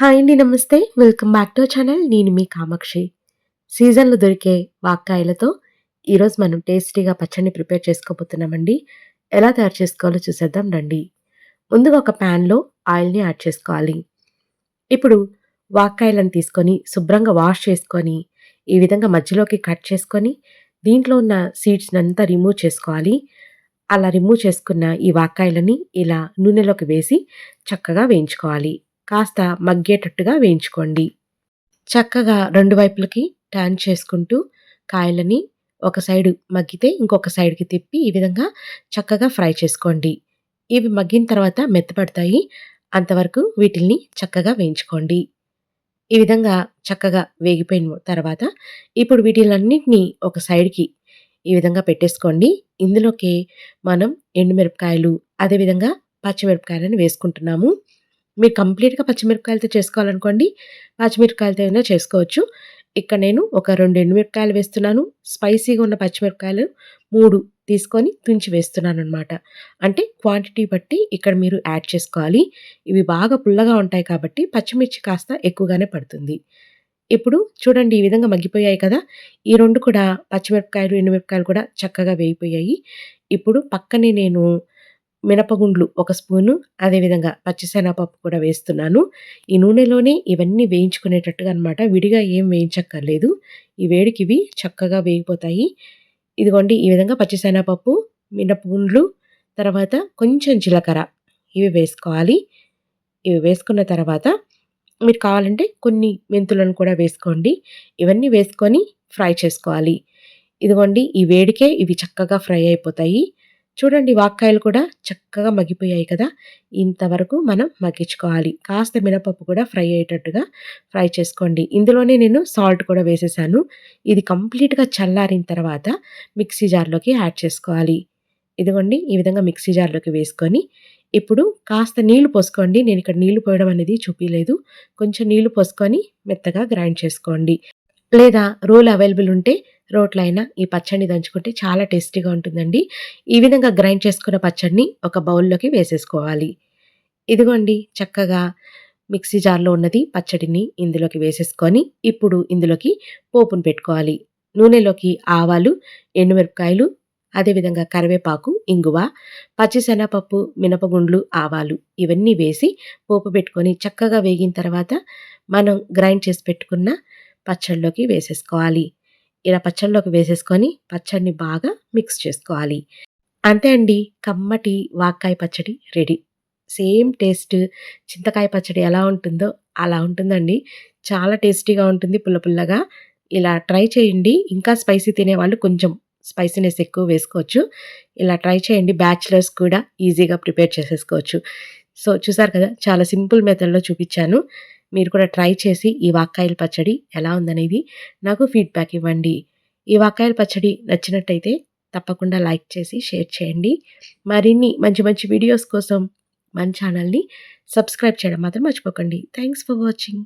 Hi అండి నమస్తే. Welcome back to channel. నేను మీ కామాక్షి. సీజన్లో దొరికే వాక్కాయలతో ఈరోజు మనం టేస్టీగా పచ్చడిని ప్రిపేర్ చేసుకోబోతున్నామండి. ఎలా తయారు చేసుకోవాలో చూసేద్దాం రండి. ముందుగా ఒక ప్యాన్లో ఆయిల్ని యాడ్ చేసుకోవాలి. ఇప్పుడు వాక్కాయలను తీసుకొని శుభ్రంగా వాష్ చేసుకొని ఈ విధంగా మధ్యలోకి కట్ చేసుకొని దీంట్లో ఉన్న సీడ్స్ని అంతా రిమూవ్ చేసుకోవాలి. అలా రిమూవ్ చేసుకున్న ఈ వాక్కాయలని ఇలా నూనెలోకి వేసి చక్కగా వేయించుకోవాలి. కాస్త మగ్గేటట్టుగా వేయించుకోండి. చక్కగా రెండు వైపులకి టర్న్ చేసుకుంటూ కాయలని ఒక సైడు మగ్గితే ఇంకొక సైడ్కి తిప్పి ఈ విధంగా చక్కగా ఫ్రై చేసుకోండి. ఇవి మగ్గిన తర్వాత మెత్తపడతాయి. అంతవరకు వీటిల్ని చక్కగా వేయించుకోండి. ఈ విధంగా చక్కగా వేగిపోయిన తర్వాత ఇప్పుడు వీటిలన్నింటినీ ఒక సైడ్కి ఈ విధంగా పెట్టేసుకోండి. ఇందులోకి మనం ఎండుమిరపకాయలు అదేవిధంగా పచ్చిమిరపకాయలను వేసుకుంటున్నాము. మీరు కంప్లీట్గా పచ్చిమిరపకాయలతో చేసుకోవాలనుకోండి పచ్చిమిరపకాయలతో అయినా చేసుకోవచ్చు. ఇక్కడ నేను ఒక రెండు ఎండుమిరపకాయలు వేస్తున్నాను. స్పైసీగా ఉన్న పచ్చిమిరపకాయలు మూడు తీసుకొని తుంచి వేస్తున్నాను అనమాట అంటే క్వాంటిటీ బట్టి ఇక్కడ మీరు యాడ్ చేసుకోవాలి. ఇవి బాగా పుల్లగా ఉంటాయి కాబట్టి పచ్చిమిర్చి కాస్త ఎక్కువగానే పడుతుంది. ఇప్పుడు చూడండి ఈ విధంగా మగ్గిపోయాయి కదా. ఈ రెండు కూడా పచ్చిమిరపకాయలు ఎండుమిరపకాయలు కూడా చక్కగా వేగిపోయాయి. ఇప్పుడు పక్కనే నేను మినపగుండ్లు ఒక స్పూను అదేవిధంగా పచ్చిశనగపప్పు కూడా వేస్తున్నాను. ఈ నూనెలోనే ఇవన్నీ వేయించుకునేటట్టుగా అనమాట విడిగా ఏం వేయించక్కర్లేదు. ఈ వేడికి ఇవి చక్కగా వేగిపోతాయి. ఇదిగోండి ఈ విధంగా పచ్చిశనగపప్పు మినపగుండ్లు తర్వాత కొంచెం జీలకర్ర ఇవి వేసుకోవాలి. ఇవి వేసుకున్న తర్వాత మీరు కావాలంటే కొన్ని మెంతులను కూడా వేసుకోండి. ఇవన్నీ వేసుకొని ఫ్రై చేసుకోవాలి. ఇదిగోండి ఈ వేడికే ఇవి చక్కగా ఫ్రై అయిపోతాయి. చూడండి వాక్కాయలు కూడా చక్కగా మగ్గిపోయాయి కదా. ఇంతవరకు మనం మగ్గించుకోవాలి. కాస్త మినపప్పు కూడా ఫ్రై అయ్యేటట్టుగా ఫ్రై చేసుకోండి. ఇందులోనే నేను సాల్ట్ కూడా వేసేసాను. ఇది కంప్లీట్గా చల్లారిన తర్వాత మిక్సీ జార్లోకి యాడ్ చేసుకోవాలి. ఇదిగోండి ఈ విధంగా మిక్సీ జార్లోకి వేసుకొని ఇప్పుడు కాస్త నీళ్ళు పోసుకోండి. నేను ఇక్కడ నీళ్ళు పోయడం అనేది చూపించలేదు కొంచెం నీళ్ళు పోసుకొని మెత్తగా గ్రైండ్ చేసుకోండి. లేదా రోల్ అవైలబుల్ ఉంటే రోట్లైనా ఈ పచ్చడిని దంచుకుంటే చాలా టేస్టీగా ఉంటుందండి. ఈ విధంగా గ్రైండ్ చేసుకున్న పచ్చడిని ఒక బౌల్లోకి వేసేసుకోవాలి. ఇదిగోండి చక్కగా మిక్సీ జార్లో ఉన్నది పచ్చడిని ఇందులోకి వేసేసుకొని ఇప్పుడు ఇందులోకి పోపును పెట్టుకోవాలి. నూనెలోకి ఆవాలు ఎండుమిరపకాయలు అదేవిధంగా కరివేపాకు ఇంగువ పచ్చిశనగపప్పు మినపగుండ్లు ఆవాలు ఇవన్నీ వేసి పోపు పెట్టుకొని చక్కగా వేగిన తర్వాత మనం గ్రైండ్ చేసి పెట్టుకున్న పచ్చళ్ళలోకి వేసేసుకోవాలి. ఇలా పచ్చడిలోకి వేసేసుకొని పచ్చడిని బాగా మిక్స్ చేసుకోవాలి. అంతే అండి కమ్మటి వాక్కాయ పచ్చడి రెడీ సేమ్ టేస్ట్ చింతకాయ పచ్చడి ఎలా ఉంటుందో అలా ఉంటుందండి. చాలా టేస్టీగా ఉంటుంది పుల్ల పుల్లగా. ఇలా ట్రై చేయండి. ఇంకా స్పైసీ తినేవాళ్ళు కొంచెం స్పైసీనెస్ ఎక్కువ వేసుకోవచ్చు. ఇలా ట్రై చేయండి. బ్యాచిలర్స్ కూడా ఈజీగా ప్రిపేర్ చేసేసుకోవచ్చు. సో చూసారు కదా చాలా సింపుల్ మెథడ్లో చూపించాను. మీరు కూడా ట్రై చేసి ఈ వాక్కాయల పచ్చడి ఎలా ఉందనేది నాకు ఫీడ్బ్యాక్ ఇవ్వండి. ఈ వాక్కాయల పచ్చడి నచ్చినట్టయితే తప్పకుండా లైక్ చేసి షేర్ చేయండి. మరిన్ని మంచి మంచి వీడియోస్ కోసం మన ఛానల్ని సబ్స్క్రైబ్ చేయడం మాత్రం మర్చిపోకండి. Thanks for watching.